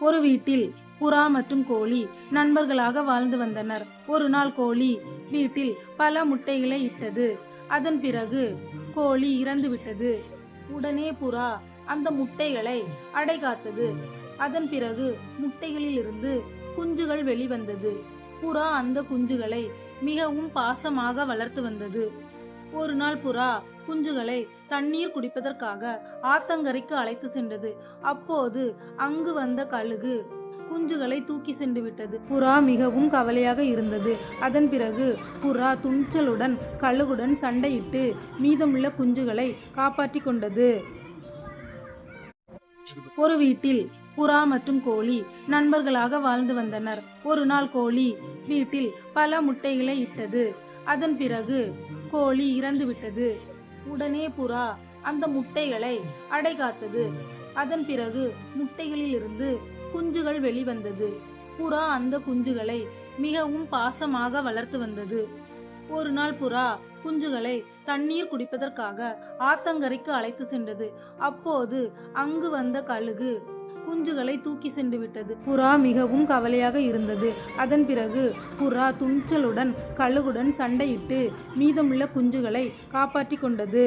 ஒரு வீட்டில் புறா மற்றும் கோழி நண்பர்களாக வாழ்ந்து வந்தனர். ஒரு நாள் கோழி வீட்டில் பல முட்டைகளை இட்டது. அதன் பிறகு கோழி இறந்து விட்டது. உடனே புறா அந்த முட்டைகளை அடைகாத்தது அதன் பிறகு முட்டைகளில் இருந்து குஞ்சுகள் வெளிவந்தது. புறா அந்த குஞ்சுகளை மிகவும் பாசமாக வளர்த்து வந்தது. ஒரு நாள் புறா குஞ்சுகளை தண்ணீர் குடிப்பதற்காக ஆத்தங்கரைக்கு அழைத்து சென்றது. அப்போது அங்கு வந்த கழுகு குஞ்சுகளை தூக்கி சென்று விட்டது. புறா மிகவும் கவலையாக இருந்தது. அதன் பிறகு புறா துணிச்சலுடன் கழுகுடன் சண்டையிட்டு மீதமுள்ள குஞ்சுகளை காப்பாற்றி கொண்டது. ஒரு வீட்டில் புறா மற்றும் கோழி நண்பர்களாக வாழ்ந்து வந்தனர். ஒரு நாள் கோழி வீட்டில் பல முட்டைகளை இட்டது. அதன் பிறகு கோழி இறந்துவிட்டது உடனே புறா அந்த முட்டைகளை அடைகாத்தது அதன் பிறகு முட்டைகளிலிருந்து குஞ்சுகள் வெளிவந்தது. புறா அந்த குஞ்சுகளை மிகவும் பாசமாக வளர்த்து வந்தது. ஒரு நாள் புறா குஞ்சுகளை தண்ணீர் குடிப்பதற்காக ஆத்தங்கரைக்கு அழைத்து சென்றது. அப்போது அங்கு வந்த கழுகு குஞ்சுகளை தூக்கி சென்று விட்டது. புறா மிகவும் கவலையாக இருந்தது. அதன் பிறகு புறா துணிச்சலுடன் கழுகுடன் சண்டையிட்டு மீதமுள்ள குஞ்சுகளை காப்பாற்றி கொண்டது.